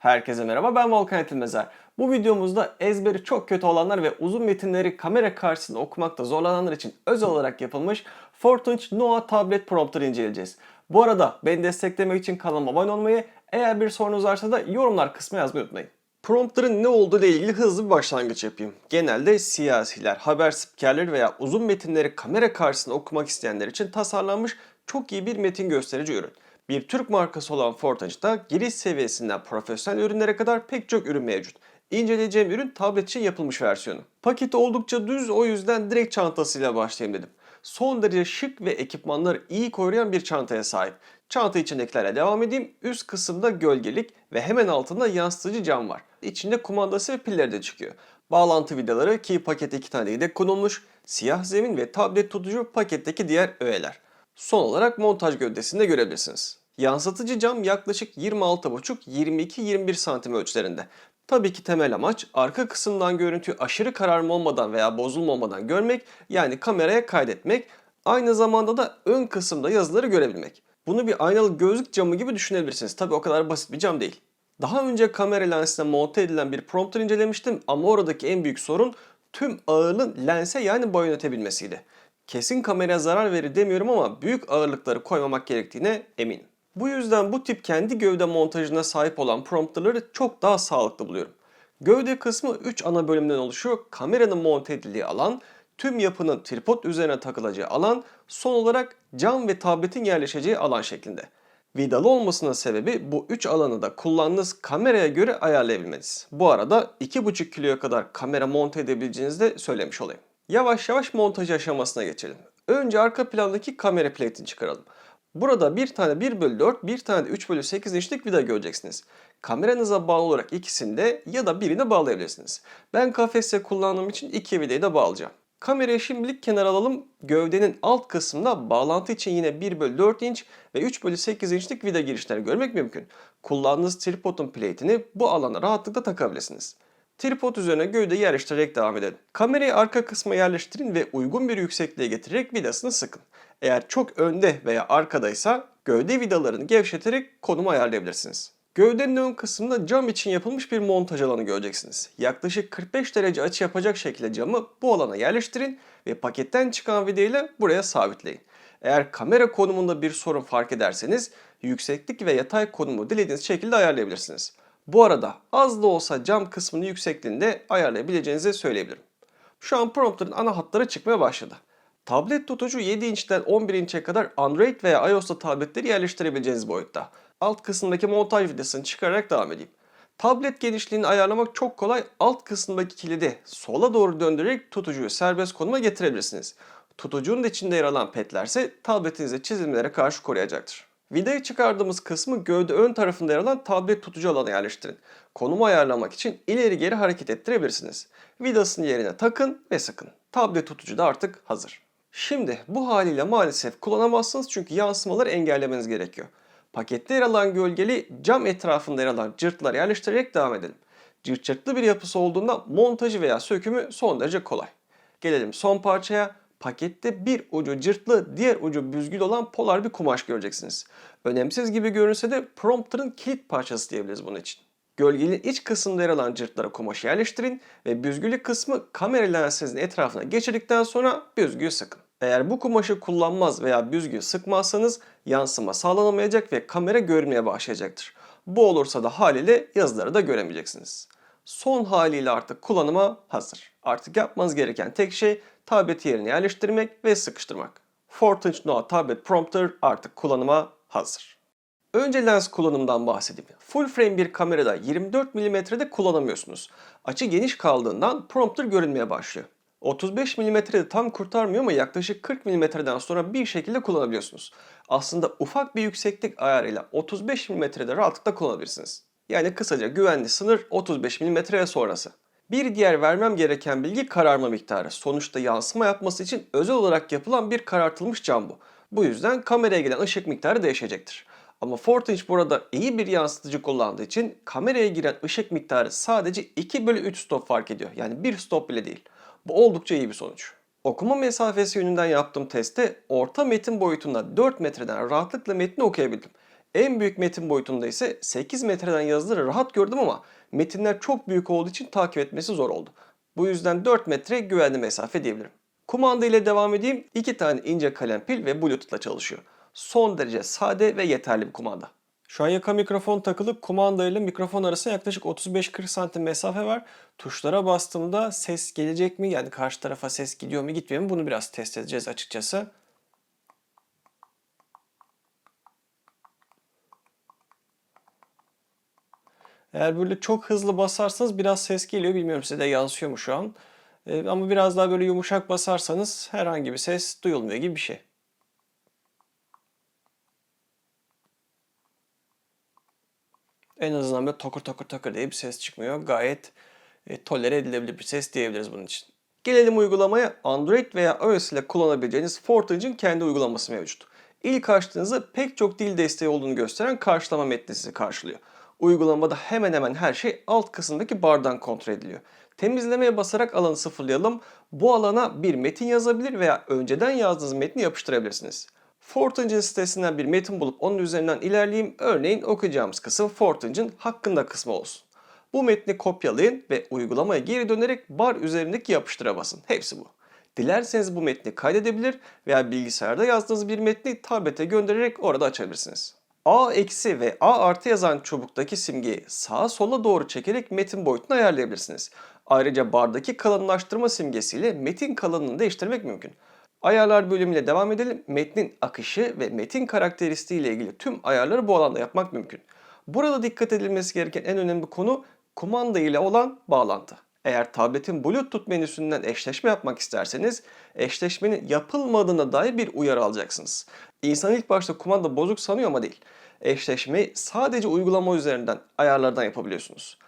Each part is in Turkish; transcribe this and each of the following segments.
Herkese merhaba ben Volkan Etilmezer. Bu videomuzda ezberi çok kötü olanlar ve uzun metinleri kamera karşısında okumakta zorlananlar için özel olarak yapılmış Fortunch Noah tablet prompter inceleyeceğiz. Bu arada beni desteklemek için kanalıma abone olmayı, eğer bir sorunuz varsa da yorumlar kısmına yazmayı unutmayın. Prompter'ın ne olduğu ile ilgili hızlı bir başlangıç yapayım. Genelde siyasiler, haber spikerleri veya uzun metinleri kamera karşısında okumak isteyenler için tasarlanmış çok iyi bir metin gösterici ürün. Bir Türk markası olan Fortage'da giriş seviyesinden profesyonel ürünlere kadar pek çok ürün mevcut. İnceleyeceğim ürün tablet için yapılmış versiyonu. Paketi oldukça düz o yüzden direkt çantasıyla başlayayım dedim. Son derece şık ve ekipmanları iyi koruyan bir çantaya sahip. Çanta içindekilerle devam edeyim. Üst kısımda gölgelik ve hemen altında yansıtıcı cam var. İçinde kumandası ve pilleri de çıkıyor. Bağlantı vidaları ki pakette iki tane yedek konulmuş. Siyah zemin ve tablet tutucu paketteki diğer öğeler. Son olarak montaj gövdesinde görebilirsiniz. Yansıtıcı cam yaklaşık 26,5-22-21 santim ölçülerinde. Tabii ki temel amaç arka kısımdan görüntüyü aşırı kararma olmadan veya bozulma görmek yani kameraya kaydetmek. Aynı zamanda da ön kısımda yazıları görebilmek. Bunu bir aynalı gözlük camı gibi düşünebilirsiniz. Tabii o kadar basit bir cam değil. Daha önce kamera lensine monte edilen bir prompter incelemiştim ama oradaki en büyük sorun tüm ağırlığın lense yani bayonete binmesiydi. Kesin kameraya zarar verir demiyorum ama büyük ağırlıkları koymamak gerektiğine eminim. Bu yüzden bu tip kendi gövde montajına sahip olan prompterları çok daha sağlıklı buluyorum. Gövde kısmı 3 ana bölümden oluşuyor. Kameranın monte edildiği alan, tüm yapının tripod üzerine takılacağı alan, son olarak cam ve tabletin yerleşeceği alan şeklinde. Vidalı olmasının sebebi bu 3 alanı da kullandığınız kameraya göre ayarlayabilmeniz. Bu arada 2,5 kiloya kadar kamera monte edebileceğinizi de söylemiş olayım. Yavaş yavaş montaj aşamasına geçelim. Önce arka plandaki kamera platini çıkaralım. Burada bir tane 1 bölü 4, bir tane de 3 bölü 8 inçlik vida göreceksiniz. Kameranıza bağlı olarak ikisinde ya da birini bağlayabilirsiniz. Ben kafeste kullandığım için iki vidayı da bağlayacağım. Kamerayı şimdilik kenara alalım. Gövdenin alt kısmında bağlantı için yine 1 bölü 4 inç ve 3 bölü 8 inçlik vida girişleri görmek mümkün. Kullandığınız tripodun plate'ini bu alana rahatlıkla takabilirsiniz. Tripod üzerine gövdeyi yerleştirerek devam edelim. Kamerayı arka kısma yerleştirin ve uygun bir yüksekliğe getirerek vidasını sıkın. Eğer çok önde veya arkadaysa gövde vidalarını gevşeterek konumu ayarlayabilirsiniz. Gövdenin ön kısmında cam için yapılmış bir montaj alanı göreceksiniz. Yaklaşık 45 derece açı yapacak şekilde camı bu alana yerleştirin ve paketten çıkan vidayla buraya sabitleyin. Eğer kamera konumunda bir sorun fark ederseniz yükseklik ve yatay konumu dilediğiniz şekilde ayarlayabilirsiniz. Bu arada az da olsa cam kısmını yüksekliğinde ayarlayabileceğinizi söyleyebilirim. Şu an prompterın ana hatları çıkmaya başladı. Tablet tutucu 7 inçten 11 inçe kadar Android veya iOS'ta tabletleri yerleştirebileceğiniz boyutta. Alt kısımdaki montaj vidasını çıkararak devam edeyim. Tablet genişliğini ayarlamak çok kolay. Alt kısımdaki kilidi sola doğru döndürerek tutucuyu serbest konuma getirebilirsiniz. Tutucunun içinde yer alan petler ise tabletinize çizilmelere karşı koruyacaktır. Vidayı çıkardığımız kısmı gövde ön tarafında yer alan tablet tutucu alana yerleştirin. Konumu ayarlamak için ileri geri hareket ettirebilirsiniz. Vidasını yerine takın ve sıkın. Tablet tutucu da artık hazır. Şimdi bu haliyle maalesef kullanamazsınız çünkü yansımaları engellemeniz gerekiyor. Pakette yer alan gölgeli cam etrafında yer alan cırtlar yerleştirerek devam edelim. Cırt cırtlı bir yapısı olduğunda montajı veya sökümü son derece kolay. Gelelim son parçaya. Pakette bir ucu cırtlı, diğer ucu büzgül olan polar bir kumaş göreceksiniz. Önemsiz gibi görünse de prompter'ın kilit parçası diyebiliriz bunun için. Gölgenin iç kısmında yer alan cırtlara kumaşı yerleştirin ve büzgülü kısmı kamera lensinizin etrafına geçirdikten sonra büzgüyü sıkın. Eğer bu kumaşı kullanmaz veya büzgüyü sıkmazsanız yansıma sağlanamayacak ve kamera görünmeye başlayacaktır. Bu olursa da haliyle yazıları da göremeyeceksiniz. Son haliyle artık kullanıma hazır. Artık yapmanız gereken tek şey tableti yerine yerleştirmek ve sıkıştırmak. Fortunch Noah Tablet Prompter artık kullanıma hazır. Önce lens kullanımından bahsedeyim. Full frame bir kamerada 24 mm'de kullanamıyorsunuz. Açı geniş kaldığından prompter görünmeye başlıyor. 35 mm'de tam kurtarmıyor ama yaklaşık 40 mm'den sonra bir şekilde kullanabiliyorsunuz. Aslında ufak bir yükseklik ayarıyla 35 mm'de rahatlıkla kullanabilirsiniz. Yani kısaca güvenli sınır 35 mm'ye sonrası. Bir diğer vermem gereken bilgi kararma miktarı. Sonuçta yansıma yapması için özel olarak yapılan bir karartılmış cam bu. Bu yüzden kameraya gelen ışık miktarı değişecektir. Ama Fortinch burada iyi bir yansıtıcı kullandığı için kameraya giren ışık miktarı sadece 2 bölü 3 stop fark ediyor. Yani bir stop bile değil. Bu oldukça iyi bir sonuç. Okuma mesafesi yönünden yaptığım testte orta metin boyutunda 4 metreden rahatlıkla metni okuyabildim. En büyük metin boyutunda ise 8 metreden yazıları rahat gördüm ama metinler çok büyük olduğu için takip etmesi zor oldu. Bu yüzden 4 metre güvenli mesafe diyebilirim. Kumanda ile devam edeyim. 2 tane ince kalem pil ve bluetooth ile çalışıyor. Son derece sade ve yeterli bir kumanda. Şu an yaka mikrofon takılı kumanda ile mikrofon arasında yaklaşık 35-40 santim mesafe var. Tuşlara bastığımda ses gelecek mi? Yani karşı tarafa ses gidiyor mu gitmiyor mu? Bunu biraz test edeceğiz açıkçası. Eğer böyle çok hızlı basarsanız biraz ses geliyor. Bilmiyorum size de yansıyor mu şu an. Ee, ama biraz daha böyle yumuşak basarsanız herhangi bir ses duyulmuyor gibi bir şey. En azından böyle takır takır takır diye bir ses çıkmıyor. Gayet e, tolere edilebilir bir ses diyebiliriz bunun için. Gelelim uygulamaya. Android veya iOS ile kullanabileceğiniz Fortage'in kendi uygulaması mevcut. İlk açtığınızda pek çok dil desteği olduğunu gösteren karşılama metni sizi karşılıyor. Uygulamada hemen hemen her şey alt kısımdaki bardan kontrol ediliyor. Temizlemeye basarak alanı sıfırlayalım. Bu alana bir metin yazabilir veya önceden yazdığınız metni yapıştırabilirsiniz. Fortengine sitesinden bir metin bulup onun üzerinden ilerleyeyim. Örneğin okuyacağımız kısım Fortengine hakkında kısmı olsun. Bu metni kopyalayın ve uygulamaya geri dönerek bar üzerindeki yapıştıra basın. Hepsi bu. Dilerseniz bu metni kaydedebilir veya bilgisayarda yazdığınız bir metni tablete göndererek orada açabilirsiniz. A eksi ve A artı yazan çubuktaki simgeyi sağa sola doğru çekerek metin boyutunu ayarlayabilirsiniz. Ayrıca bardaki kalınlaştırma simgesiyle metin kalınlığını değiştirmek mümkün. Ayarlar bölümüyle devam edelim. Metnin akışı ve metin karakteristiği ile ilgili tüm ayarları bu alanda yapmak mümkün. Burada dikkat edilmesi gereken en önemli konu kumanda ile olan bağlantı. Eğer tabletin Bluetooth menüsünden eşleşme yapmak isterseniz eşleşmenin yapılmadığına dair bir uyarı alacaksınız. İnsan ilk başta kumanda bozuk sanıyor ama değil. Eşleşmeyi sadece uygulama üzerinden ayarlardan yapabiliyorsunuz.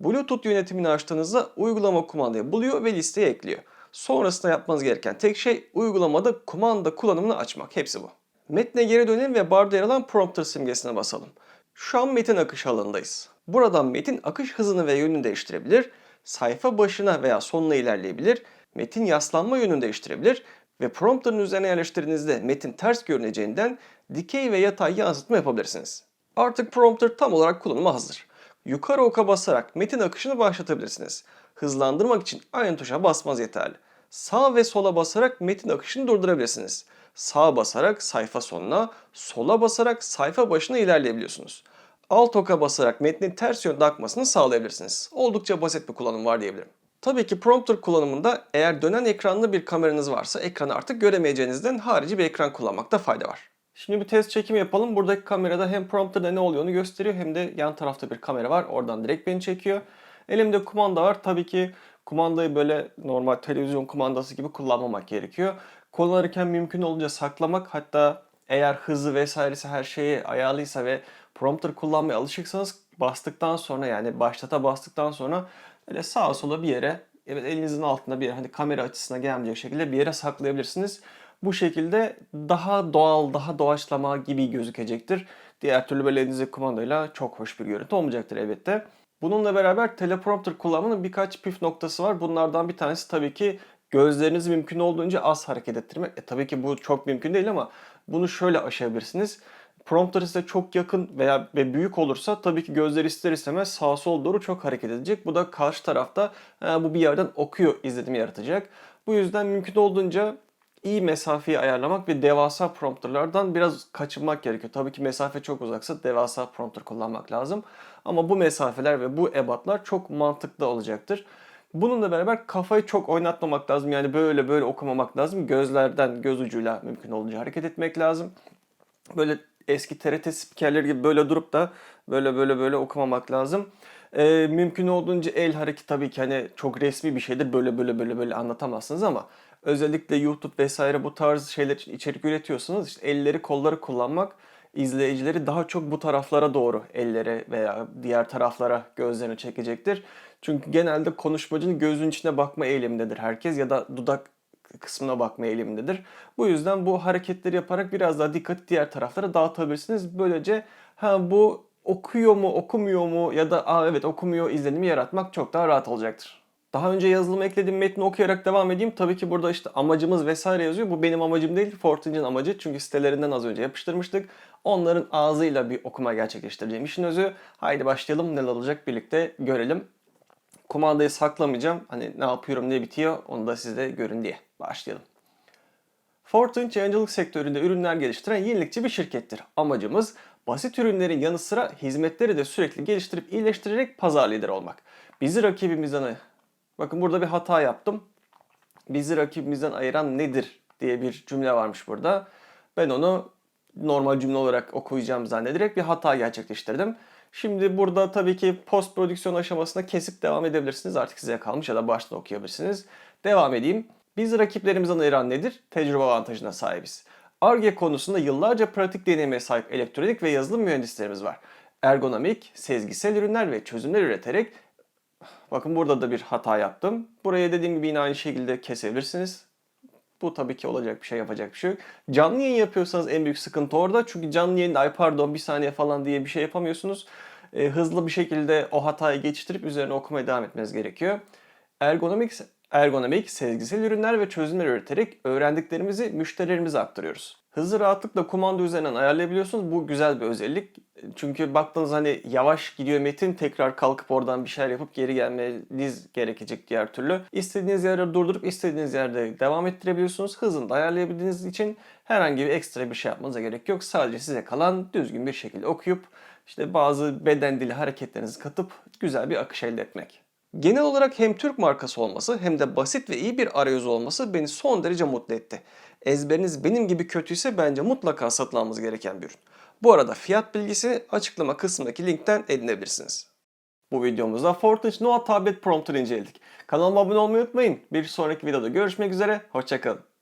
Bluetooth yönetimini açtığınızda uygulama kumandayı buluyor ve listeye ekliyor. Sonrasında yapmanız gereken tek şey uygulamada kumanda kullanımını açmak. Hepsi bu. Metne geri dönelim ve barda yer alan prompter simgesine basalım. Şu an metin akış alanındayız. Buradan metin akış hızını ve yönünü değiştirebilir, sayfa başına veya sonuna ilerleyebilir, metin yaslanma yönünü değiştirebilir ve prompterın üzerine yerleştirdiğinizde metin ters görüneceğinden dikey ve yatay yansıtma yapabilirsiniz. Artık prompter tam olarak kullanıma hazır. Yukarı oka basarak metin akışını başlatabilirsiniz. Hızlandırmak için aynı tuşa basmanız yeterli. Sağ ve sola basarak metin akışını durdurabilirsiniz. Sağa basarak sayfa sonuna, sola basarak sayfa başına ilerleyebiliyorsunuz. Alt oka basarak metnin ters yönde akmasını sağlayabilirsiniz. Oldukça basit bir kullanım var diyebilirim. Tabii ki prompter kullanımında eğer dönen ekranlı bir kameranız varsa ekranı artık göremeyeceğinizden harici bir ekran kullanmakta fayda var. Şimdi bir test çekimi yapalım. Buradaki kamerada hem prompterda ne oluyor gösteriyor hem de yan tarafta bir kamera var. Oradan direkt beni çekiyor. Elimde kumanda var. Tabii ki kumandayı böyle normal televizyon kumandası gibi kullanmamak gerekiyor. Kullanırken mümkün olunca saklamak hatta eğer hızı vesairesi her şeyi ayarlıysa ve prompter kullanmaya alışıksanız bastıktan sonra yani başlata bastıktan sonra öyle sağa sola bir yere evet elinizin altında bir yere hani kamera açısına gelmeyecek şekilde bir yere saklayabilirsiniz. Bu şekilde daha doğal, daha doğaçlama gibi gözükecektir. Diğer türlü böyle elinizde kumandayla çok hoş bir görüntü olmayacaktır elbette. Bununla beraber teleprompter kullanmanın birkaç püf noktası var. Bunlardan bir tanesi tabii ki gözlerinizi mümkün olduğunca az hareket ettirmek. E, tabii ki bu çok mümkün değil ama bunu şöyle aşabilirsiniz. Prompter size çok yakın veya ve büyük olursa tabii ki gözler ister istemez sağa sola doğru çok hareket edecek. Bu da karşı tarafta bu bir yerden okuyor izlenimi yaratacak. Bu yüzden mümkün olduğunca iyi mesafeyi ayarlamak ve devasa prompterlardan biraz kaçınmak gerekiyor. Tabii ki mesafe çok uzaksa devasa prompter kullanmak lazım. Ama bu mesafeler ve bu ebatlar çok mantıklı olacaktır. Bununla beraber kafayı çok oynatmamak lazım. Yani böyle böyle okumamak lazım. Gözlerden göz ucuyla mümkün olduğunca hareket etmek lazım. Böyle eski TRT spikerleri gibi böyle durup da böyle böyle böyle okumamak lazım. Ee, mümkün olduğunca el hareketi tabii ki hani çok resmi bir şeydir. Böyle böyle böyle böyle anlatamazsınız ama özellikle YouTube vesaire bu tarz şeyler için içerik üretiyorsanız işte elleri kolları kullanmak izleyicileri daha çok bu taraflara doğru elleri veya diğer taraflara gözlerini çekecektir. Çünkü genelde konuşmacının gözün içine bakma eğilimindedir herkes ya da dudak kısmına bakma eğilimindedir. Bu yüzden bu hareketleri yaparak biraz daha dikkati diğer taraflara dağıtabilirsiniz. Böylece ha bu okuyor mu okumuyor mu ya da aa evet okumuyor izlenimi yaratmak çok daha rahat olacaktır. Daha önce yazılımı eklediğim metni okuyarak devam edeyim. Tabii ki burada işte amacımız vesaire yazıyor. Bu benim amacım değil, Fortinge'in amacı. Çünkü sitelerinden az önce yapıştırmıştık. Onların ağzıyla bir okuma gerçekleştireceğim işin özü. Haydi başlayalım neler olacak birlikte görelim. Kumandayı saklamayacağım. Hani ne yapıyorum ne bitiyor onu da siz görün diye. Başlayalım. Fortunge yayıncılık sektöründe ürünler geliştiren yenilikçi bir şirkettir. Amacımız basit ürünlerin yanı sıra hizmetleri de sürekli geliştirip iyileştirerek pazar lideri olmak. Bizi rakibimizden Bakın burada bir hata yaptım. Bizi rakibimizden ayıran nedir diye bir cümle varmış burada. Ben onu normal cümle olarak okuyacağım zannederek bir hata gerçekleştirdim. Şimdi burada tabii ki post prodüksiyon aşamasında kesip devam edebilirsiniz. Artık size kalmış ya da baştan okuyabilirsiniz. Devam edeyim. Biz rakiplerimizden ayıran nedir? Tecrübe avantajına sahibiz. ARGE konusunda yıllarca pratik deneyime sahip elektronik ve yazılım mühendislerimiz var. Ergonomik, sezgisel ürünler ve çözümler üreterek Bakın burada da bir hata yaptım. Buraya dediğim gibi yine aynı şekilde kesebilirsiniz. Bu tabii ki olacak bir şey yapacak bir şey yok. Canlı yayın yapıyorsanız en büyük sıkıntı orada. Çünkü canlı yayında ay pardon bir saniye falan diye bir şey yapamıyorsunuz. E, hızlı bir şekilde o hatayı geçiştirip üzerine okumaya devam etmeniz gerekiyor. Ergonomik, ergonomik, sezgisel ürünler ve çözümler üreterek öğrendiklerimizi müşterilerimize aktarıyoruz. Hızlı rahatlıkla kumanda üzerinden ayarlayabiliyorsunuz. Bu güzel bir özellik. Çünkü baktığınız hani yavaş gidiyor metin tekrar kalkıp oradan bir şeyler yapıp geri gelmeniz gerekecek diğer türlü. İstediğiniz yerde durdurup istediğiniz yerde devam ettirebiliyorsunuz. Hızını da ayarlayabildiğiniz için herhangi bir ekstra bir şey yapmanıza gerek yok. Sadece size kalan düzgün bir şekilde okuyup işte bazı beden dili hareketlerinizi katıp güzel bir akış elde etmek. Genel olarak hem Türk markası olması hem de basit ve iyi bir arayüz olması beni son derece mutlu etti. Ezberiniz benim gibi kötüyse bence mutlaka satın almanız gereken bir ürün. Bu arada fiyat bilgisini açıklama kısmındaki linkten edinebilirsiniz. Bu videomuzda Fortnite Nova Tablet Prompter inceledik. Kanalıma abone olmayı unutmayın. Bir sonraki videoda görüşmek üzere, hoşçakalın.